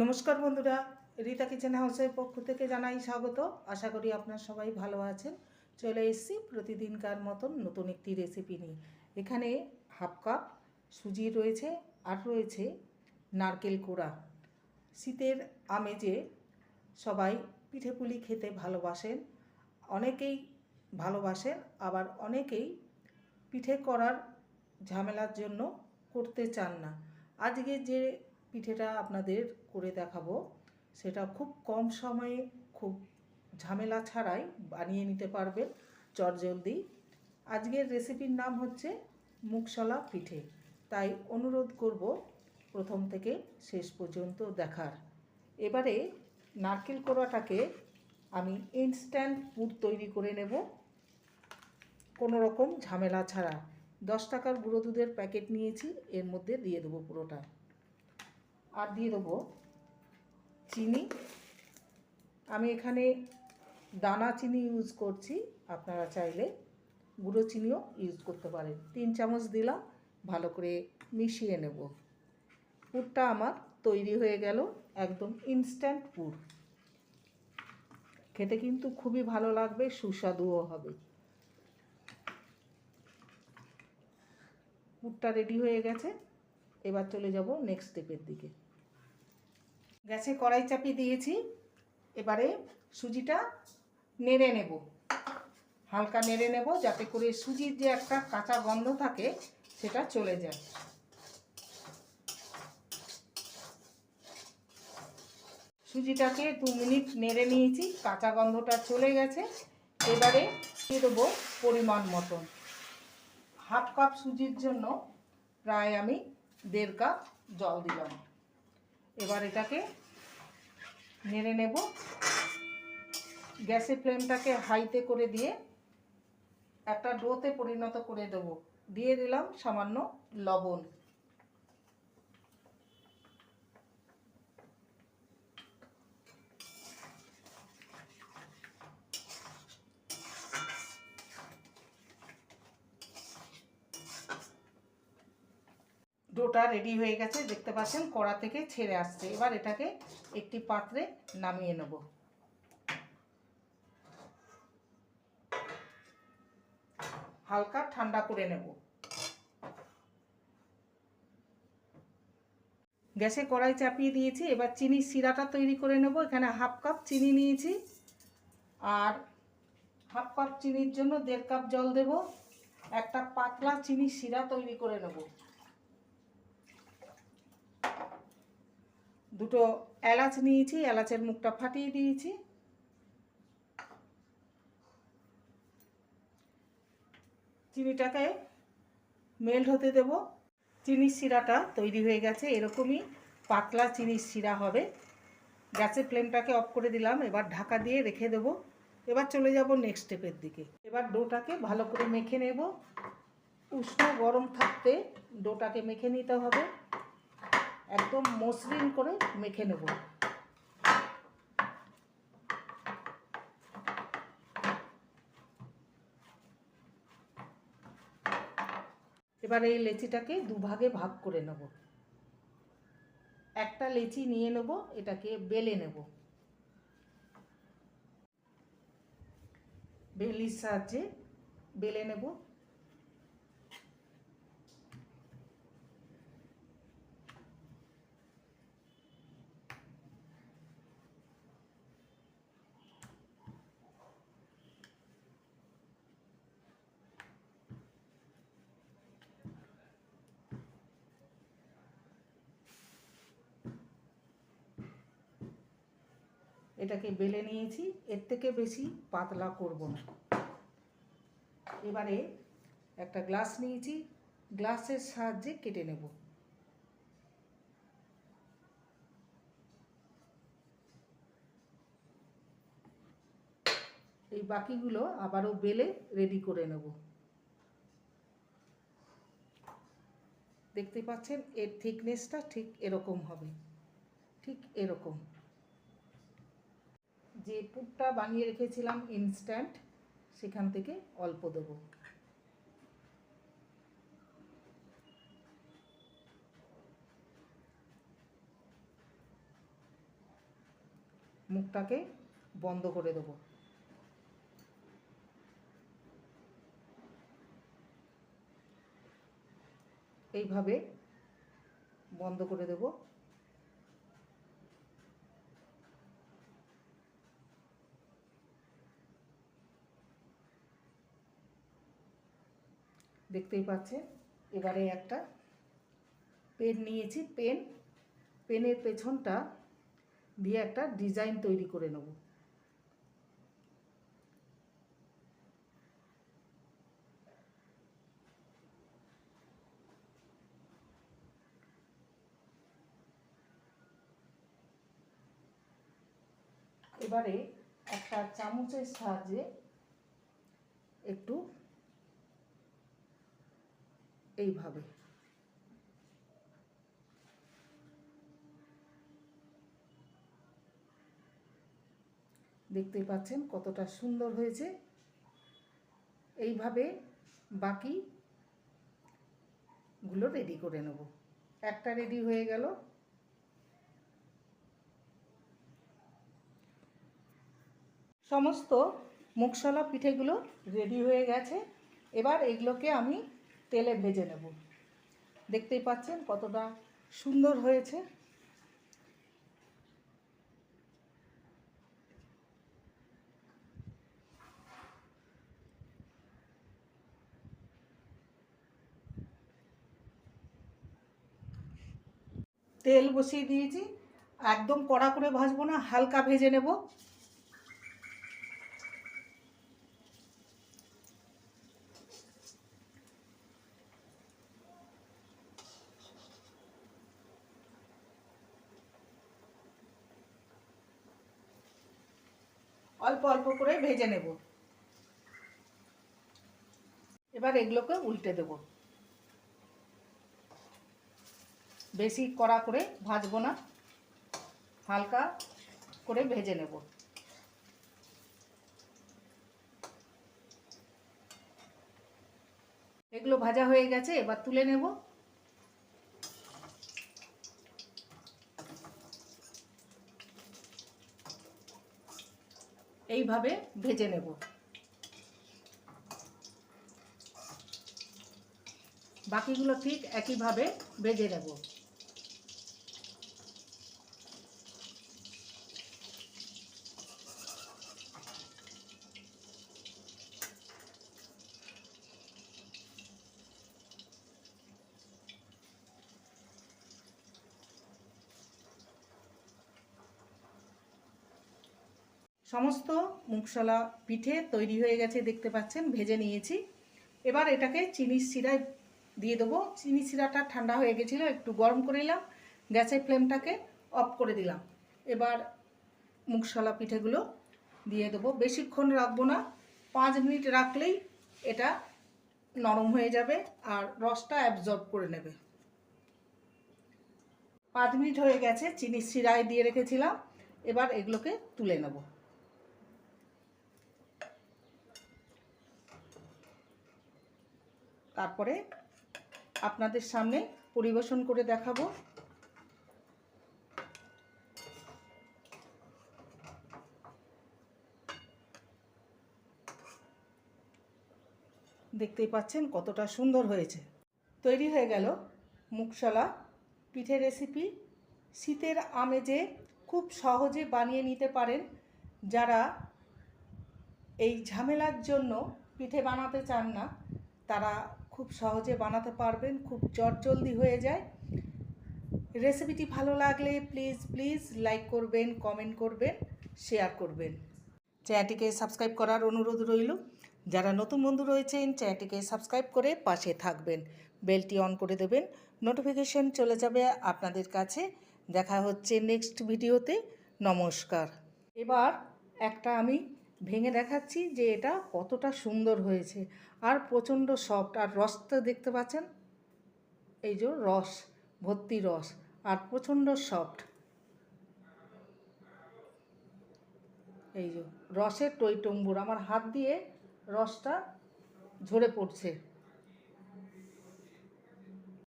নমস্কার বন্ধুরা, রীতা কিচেন হাউসের পক্ষ থেকে জানাই স্বাগত। আশা করি আপনার সবাই ভালো আছেন। চলে এসেছি প্রতিদিনকার মতন নতুন একটি রেসিপি নিয়ে। এখানে হাফ কাপ সুজি রয়েছে আর রয়েছে নারকেল কোড়া। শীতের আমেজে সবাই পিঠে পুলি খেতে ভালোবাসেন, অনেকেই ভালোবাসেন, আবার অনেকেই পিঠে করার ঝামেলার জন্য করতে চান না। আজকে যে পিঠেটা আপনাদের করে দেখাবো। সেটা খুব কম সময়ে, খুব ঝামেলা ছাড়াই বানিয়ে নিতে পারবেন চটজলদি আজকের রেসিপির নাম হচ্ছে মুগশলা পিঠে। তাই অনুরোধ করব প্রথম থেকে শেষ পর্যন্ত দেখার। এবারে নারকেল কোড়াটাকে আমি ইনস্ট্যান্ট পুর তৈরি করে নেব। কোনো রকম ঝামেলা ছাড়া। দশ টাকার গুঁড়ো দুধের প্যাকেট নিয়েছি, এর মধ্যে দিয়ে দেবো পুরোটা। আর দিয়ে দেবো চিনি। আমি এখানে দানা চিনি ইউজ করছি, আপনারা চাইলে গুঁড়ো চিনিও ইউজ করতে পারেন। তিন চামচ দিলাম, ভালো করে মিশিয়ে নেব। পুরটা আমার তৈরি হয়ে গেল, একদম ইনস্ট্যান্ট পুর। খেতে কিন্তু খুবই ভালো লাগবে, সুস্বাদুও হবে। পুরটা রেডি হয়ে গেছে, এবার চলে যাব নেক্সট স্টেপের দিকে। গ্যাসে কড়াই চাপিয়ে দিয়েছি। এবারে সুজিটা নেড়ে নেব। হালকা নেড়ে নেব যাতে করে সুজির যে একটা কাঁচা গন্ধ থাকে, সেটা চলে যায়। সুজিটাকে দু মিনিট নেড়ে নিয়েছি, কাঁচা গন্ধটা চলে গেছে। এবারে দিয়ে দেবো পরিমাণ মতন। হাফ কাপ সুজির জন্য প্রায় আমি দেড় কাপ জল দিলাম। এবার এটাকে নেড়ে নেব। গ্যাসের ফ্লেমটাকে হাইতে করে দিয়ে একটা ডোতে পরিণত করে দেব। দিয়ে দিলাম সামান্য লবণ। ডোটা রেডি হয়ে গেছে, দেখতে পাচ্ছেন কড়া থেকে ছেড়ে আসছে। এবার এটাকে একটি পাত্রে নামিয়ে নেব। হালকা ঠান্ডা করে নেব। গ্যাসে কড়াই চাপিয়ে দিয়েছি, এবার চিনির শিরাটা তৈরি করে নেব। এখানে হাফ কাপ চিনি নিয়েছি। আর হাফ কাপ চিনির জন্য দেড় কাপ জল দেব। একটা পাতলা চিনির শিরা তৈরি করে নেব। দুটো এলাচ নিয়েছি, এলাচের মুখটা ফাটিয়ে দিয়েছি। চিনিটাকে মেল্ট হতে দেব। চিনির শিরাটা তৈরি হয়ে গেছে, এরকমই পাতলা চিনির শিরা হবে। গ্যাসের ফ্লেমটাকে অফ করে দিলাম, এবার ঢাকা দিয়ে রেখে দেব। এবার চলে যাব নেক্সট স্টেপের দিকে। এবার ডোটাকে ভালো করে মেখে নেব। উষ্ণ গরম থাকতে ডোটাকে মেখে নিতে হবে। একদম মসৃণ করে মেখে নেব। এবার এই লেচিটাকে দুভাগে ভাগ করে নেব। একটা লেচি নিয়ে নেব, এটাকে বেলে নেব। বেলির সাহায্যে বেলে নেব। এটাকে বেলে নিয়েছি, এর থেকে বেশি পাতলা করব না। এবারে একটা গ্লাস নিয়েছি, গ্লাসের সাহায্যে কেটে নেব। এই বাকিগুলো আবারও বেলে রেডি করে নেব। দেখতে পাচ্ছেন, এর থিকনেসটা ঠিক এরকম হবে, ঠিক এরকম। যে পুরটা বানিয়ে রেখেছিলাম ইনস্ট্যান্ট সেখান থেকে অল্প দেবো। মুখটাকে বন্ধ করে দেবো। এইভাবে বন্ধ করে দেব। দেখতেই পাচ্ছেন। এবারে একটা পেন নিয়েছি, পেন। পেনের পেছনটা দিয়ে একটা ডিজাইন তৈরি করে নেব। এবারে একটা চামচের সাহায্যে একটু এইভাবে। দেখতেই পাচ্ছেন কতটা সুন্দর হয়েছে। এইভাবে বাকি গুলো রেডি করে নেব। একটা রেডি হয়ে গেল। সমস্ত মুখশলা পিঠেগুলো রেডি হয়ে গেছে। এবার এগুলোকে আমি তেলে ভেজে নেব। দেখতেই পাচ্ছেন কতটা সুন্দর হয়েছে। তেল বসিয়ে দিয়েছি। একদম কড়া করে ভাজবো না, হালকা ভেজে নেব। অল্প অল্প করে ভেজে নেব। এবার এগুলোকে উল্টে দেব। বেশি কড়া করে ভাজবো না, হালকা করে ভেজে নেব। এগুলো ভাজা হয়ে গেছে, এবার তুলে নেব। এইভাবে ভেজে নেব। বাকিগুলো ঠিক একইভাবে ভেজে নেব। সমস্ত মুখশলা পিঠে তৈরি হয়ে গেছে, দেখতে পাচ্ছেন, ভেজে নিয়েছি। এবার এটাকে চিনির শিরায় দিয়ে দেবো। চিনি শিরাটা ঠান্ডা হয়ে গেছিল, একটু গরম করে নিলাম, গ্যাসের ফ্লেমটাকে অফ করে দিলাম। এবার মুখশলা পিঠেগুলো দিয়ে দেবো। বেশিক্ষণ রাখব না, পাঁচ মিনিট রাখলেই এটা নরম হয়ে যাবে আর রসটা অ্যাবজর্ব করে নেবে। পাঁচ মিনিট হয়ে গেছে চিনির শিরায় দিয়ে রেখেছিলাম। এবার এগুলোকে তুলে নেব। তারপরে আপনাদের সামনে পরিবেশন করে দেখাবো। দেখতেই পাচ্ছেন কতটা সুন্দর হয়েছে। তৈরি হয়ে গেল মুখশলা পিঠে রেসিপি শীতের আমেজে খুব সহজে বানিয়ে নিতে পারেন যারা এই ঝামেলার জন্য পিঠে বানাতে চান না, তারা খুব সহজে বানাতে পারবেন, খুব চটজলদি হয়ে যায়। রেসিপিটি ভালো লাগলে প্লিজ প্লিজ লাইক করবেন কমেন্ট করবেন শেয়ার করবেন। চ্যানেলটিকে সাবস্ক্রাইব করার অনুরোধ রইল। যারা নতুন বন্ধু রয়েছেন চ্যানেলটিকে সাবস্ক্রাইব করে পাশে থাকবেন। বেলটি অন করে দেবেন। নোটিফিকেশন চলে যাবে আপনাদের কাছে। দেখা হচ্ছে নেক্সট ভিডিওতে নমস্কার। এবার একটা আমি ভেঙে দেখাচ্ছি যে এটা কতটা সুন্দর হয়েছে। আর প্রচণ্ড সফট আর রসটা দেখতে পাচ্ছেন? এই যে রস, ভর্তি রস, আর প্রচণ্ড সফট এই যে রসের টইটম্বুর আমার হাত দিয়ে রসটা ঝরে পড়ছে।